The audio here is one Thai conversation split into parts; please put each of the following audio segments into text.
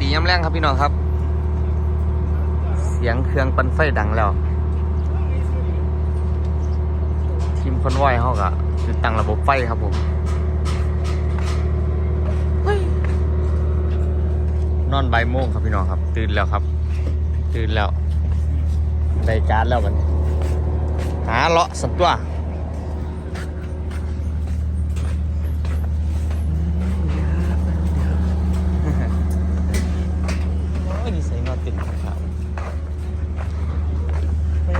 ดีย้ำแรงครับพี่น้องครับ เสียงเครื่องปันไฟดังแล้วทีมคอนวอยเขาก็ติดตั้งระบบไฟครับผมนอนใบโมงครับพี่น้องครับ ตื่นแล้วครับ ตื่นแล้วได้การแล้ววันนี้หาเลาะสัตัว โอ้ยนี่ใส่นอนติดครับแหม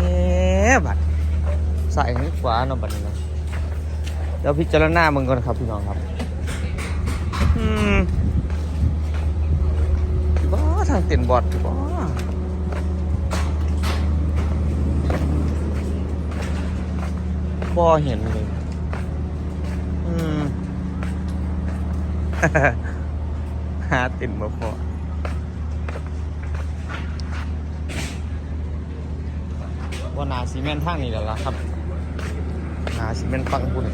บัดใส่ให้ขวา เนาะบัดนี้นะเดี๋ยวพิจารณามึงก่อนครับพี่น้องครับอืมบ้าทางเต็นบอดบ้าบ่เห็นเลยอืมหาเต็นมาพอว่านาซีเมนทางนี้แหละล่ะครับ นาซีเมนต์ฟังคุณ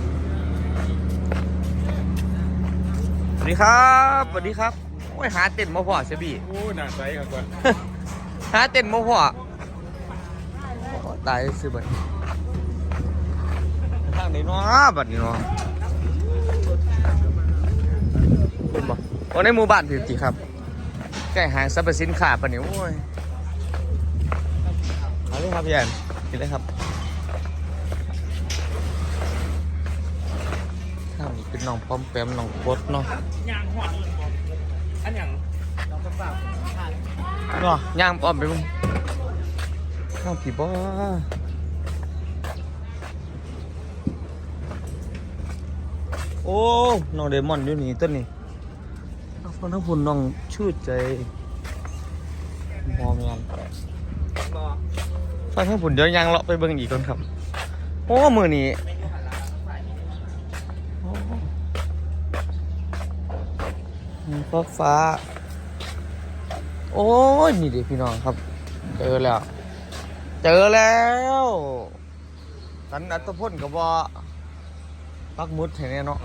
สวัสดีครับสวัสดีครับโอ้ยหาเต็นท์มาพอเสียบีโอ้หน้าใสครับก่อนหาเต็นท์มาพอโอ้ตายซื้อบัตรทางไหนเนาะบัตรนี้เนาะเป็นบ่โอ้ในหมู่บ้านถือจีครับใกล้ห้างสรรพสินค้าปะเนี่ยโอ้ยเอาเลยครับพี่แอนกินเลยครับข้าวนี่ เป็นน้องพร้อมแปมน้องบดเนาะยางหอดเลยบอกอันอย่างเราก็ฝากเนาะย่างป้อมไปมึงข้าวผีบ้าโอ้น้องเดมอนอยู่นี่ต้นนี้เอาคนทั้งพุ่นน้องชื่อใจมอมยันรอฟังทั้งพุ่นเดี๋ยวยังเลาะไปเบิ่งอีกก่อนครับโอ้มือนี้โอ้มี ฟ้าฟ้า โอ้ยนี่ดิพี่น้องครับ เจอแล้ว เจอแล้วสันอัตพลกับว่าปักมุดเห็นเนาะ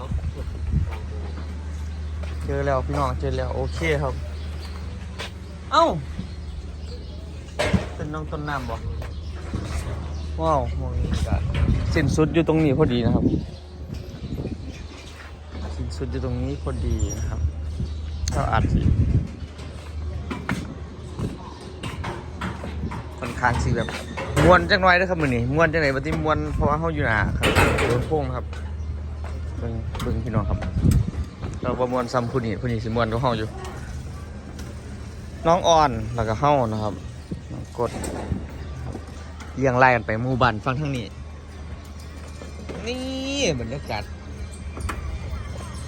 เจอแล้วพี่น้องเจอแล้วโอเคครับ เอ้าเป็นน้องต้นน้ำบ่ว้าวมองนี่กันสิ้นสุดอยู่ตรงนี้พอดีนะครับ สิ้นสุดอยู่ตรงนี้พอดีนะครับ ก็อาจสิค่อนข้างสิแบบมวนจังหน่อยนะครับมือนี้มวนจังไหนบัดนี้มวนเพราะว่าเขาอยู่หนาครับโดนโค้งครับเบิ่งเบิ่งพี่น้องครับ เราประมวลซ้ำผู้นี้ผู้นี้สิมวนกับเฮาอยู่ น้องอ่อนแล้วก็เฮานะครับกดเรียงไล่กันไปหมู่บ้านฟังทางนี้ นี่บรรยากาศ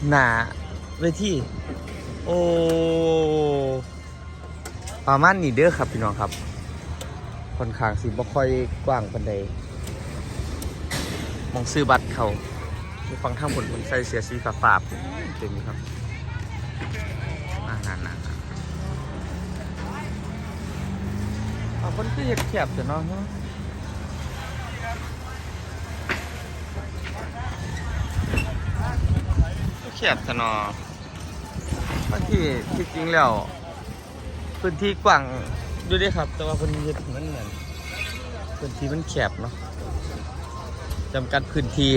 หนาเวที โอ้ประมาณนี้เด้อครับพี่น้องครับค่อนข้างสิบ่ค่อยกว้างปานใดมองซื้อบัตรเขาฟังข้างบนบนใส่เสียสีฟ้าฟ้าเต็มครับอ่านั่นนะเอาคนที่เห็ดแคบจะเนาะฮะแคบจะเนาะ บางที่ที่จริงแล้วพื้นที่กว้างดูดิครับ แต่ว่าพื้นที่มันเหมือนพื้นที่มันแคบเนาะจำกัดพื้นที่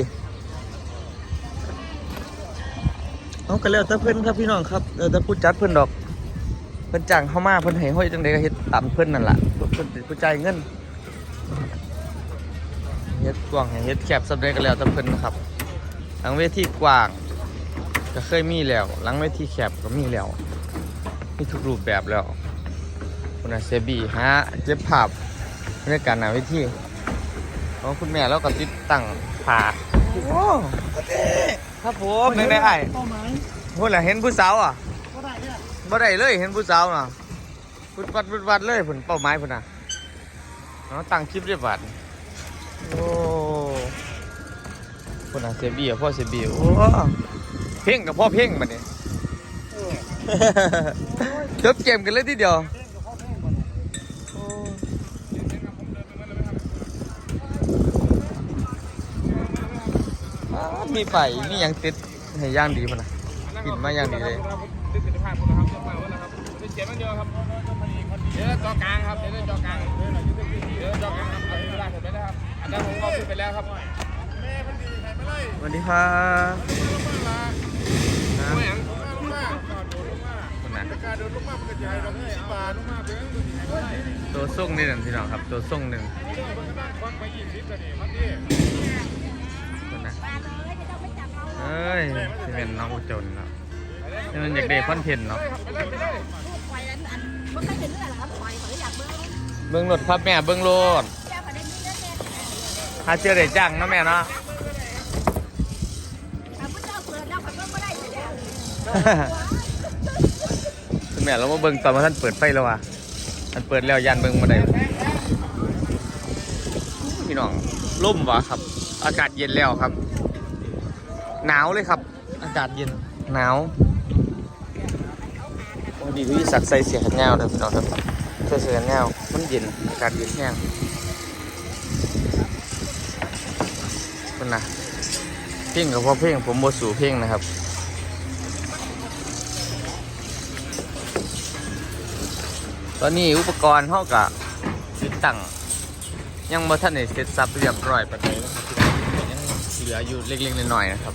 เอาก็แล้วแต่เพิ่นครับพี่น้องครับแล้วแต่ผู้จัดเพิ่นดอก เพิ่นจ้างเข้ามาเพิ่นให้ห้อยจังใดก็เฮ็ดตามเพิ่นนั่นแหละเพิ่นเป็นผู้จ่ายเงินเฮ็ดกว้างให้เฮ็ดแคบสำเร็จก็แล้วแต่เพิ่นนะครับหลังเวทีกว้าง ก็เคยมีแล้ว หลังเวทีแคบก็มีแล้ว มีทุกรูปแบบแล้วคุณอาเซบีฮะเจ็บภาพบรรยากาศหนาเวิธีของคุณแม่แล้วก็ติดตั้งผาโอ้ครับผมไม่ได้ไอ้เป้าหมายพูดแหละเห็นผู้สาวอะบ่ได้เลยเห็นผู้สาวน่ะพุดวัดพุดวัดเลยผลเป้าหมายพุ่นน่ะเนาะตั้งคลิปเรียบร้อยโอ้คุณอาเซบีอะพ่อเซบีโอ้ เพ่งกับพ่อเพ่งบัดนี้เออจบเกมกันเลยทีเดียวเพ่งกับพ่อเพ่งก่อนอ้าวมีไฟมีหยังติดให้ย่างดีมันนะกินมาอย่างดีเลยติดติดภาพคนนะครับเจ้าภาพนะครับได้เขียนมาเดียวครับเดี๋ยวจอกลางครับเดี๋ยวจอกลางเดี๋ยวจอกลางครับเอาเวลาเสร็จไปแล้วครับอันนั้นผมก็ขึ้นไปแล้วครับสวัสดีครับนะ ไม่ยัง คนนั้น การโดนลูก มากมันกระจายเราไม่สิบบาทลูกมากเป็นตัวไหนก็ได้ตัวส่งนี่หนึ่งพี่น้องครับ ตัวส่งหนึ่งเอองมันก็นั่งควักไปยี่สิบกันนี่มาที่คนนั้นเอ้ยที่เป็นน้องจนเนาะที่มันอยากได้คอนเทนต์เนาะเลยไปเลยปล่อยอันเป็นเรื่องอะไรครับปล่อยเขาอยากเบิ้งเบิ้งรถครับแม่เบิ้งรถแก้ประเด็นนี้เรื่องแน่ถ้าเจอได้จ้างนะแม่เนาะถ้าพุทธเจ้า แล้วเขาเบิ้งไม่ได้เลยแล้วคุณแม่เรามาเบิ้งตอนว่าท่านเปิดไฟแล้วว่ะท่านเปิดแล้วยันเบิ้งมาได้พี่น้องร่มวะครับ อากาศเย็นแล้วครับ หนาวเลยครับ อากาศเย็นหนาวโอ้ดีพี่สักดิ์ใส่เสียงแขนยาวเลยพี่น้องครับใส่เสียงแขนยาวมันเย็นอากาศเย็นแห้งคุณนะเพ่งกับพ่อเพ่งผมโมสู่เพ่งนะครับ ตอนนี้อุปกรณ์เท่ากับติดตั้งยังบ่ทันได้เสร็จสับเรียบร้อยปานใดนะครับยังเหลืออยู่เล็กๆน้อยๆนะครับ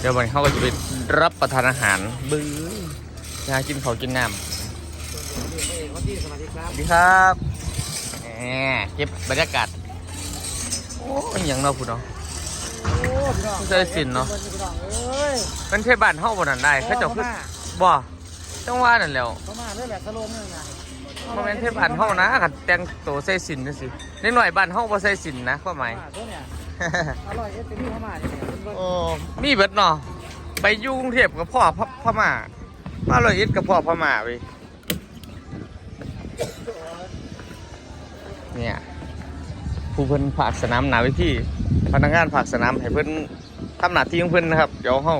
เดี๋ยววันนี้เขาก็จะไปรับประทานอาหารบื้อจะหากินเขาวกินน้ำสวัสดีครับแหมเก็บบรรยากาศโอ้ยอหย่างเนาะพูดเนาะเคยสินเนาะเป็นเทศบานเฮาบ่นั่นได้เขาเจ้าคือ บ่จังว่านั่นแหล้วเขามาเรื่องแบบสโลมนึงนะบ่แม่นเทศบานเฮานะคันแต่งตัวใส่สินจังซี่นิดหน่อยบ้านเฮาบ่ใส่สินนะความหมาย ตัวเนี่ยอร่อยเอสเป็นที่เขามาเนี่ยโอ้มีเบิดเนาะไปอยู่กรุงเทพกับพ่อพพม่ามาเลยอิดกับพ่อพม่าเว้ยเนี่ยผู้เพิ่นผากสนามหนาเวิธีพนักงานผากสนามให้เพิ่นทำหน้าที่ของเพิ่นนะครับ เดี๋ยวเฮา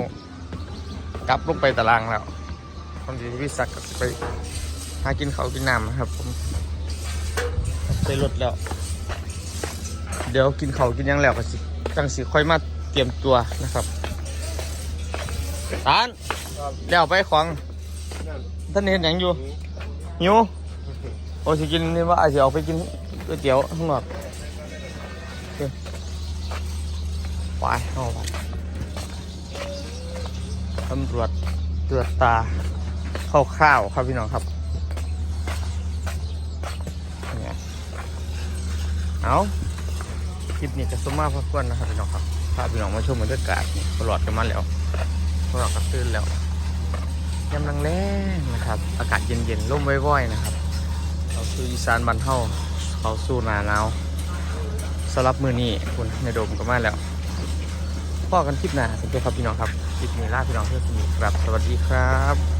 กลับลงไปตารางแล้ว คนที่วิสักก็ไปหากินเขาวกินน้ำนะครับผมไปรถแล้ว เดี๋ยวกินเขาวกินยังแล้วก็สิจังสิค่อยมาเตรียมตัวนะครับตานเดี๋ยวไปของท่านเห็นหยังอยู่หิวโอ้สิกินนี่ว่าอาจจะออกไปกินก๋วยเตี๋ยวข้างนอกโอเคไปเอาไปตำรวจตรวจตา คร่าวๆครับพี่น้องครับเนี่ยเอาคลิปนี้จะสมมาพักผ่อนนะครับพี่น้องครับพาพี่น้องมาชมบรรยากาศนี่ตลอดกันมาแล้วตลอดกับตื่นแล้วยามลังแรงนะครับ อากาศเย็นๆร่มว่อยๆนะครับเราสู่อีสานบ้านเฮาเขาสู่หนาหนาวสำหรับมือนี้คุณในโดมก็มาแล้วพ่อกันคลิปหน้าสักเดีครับพี่น้องครับคลิปนี้ลาพี่น้องเพื่อนสนิทครับ สวัสดีครับ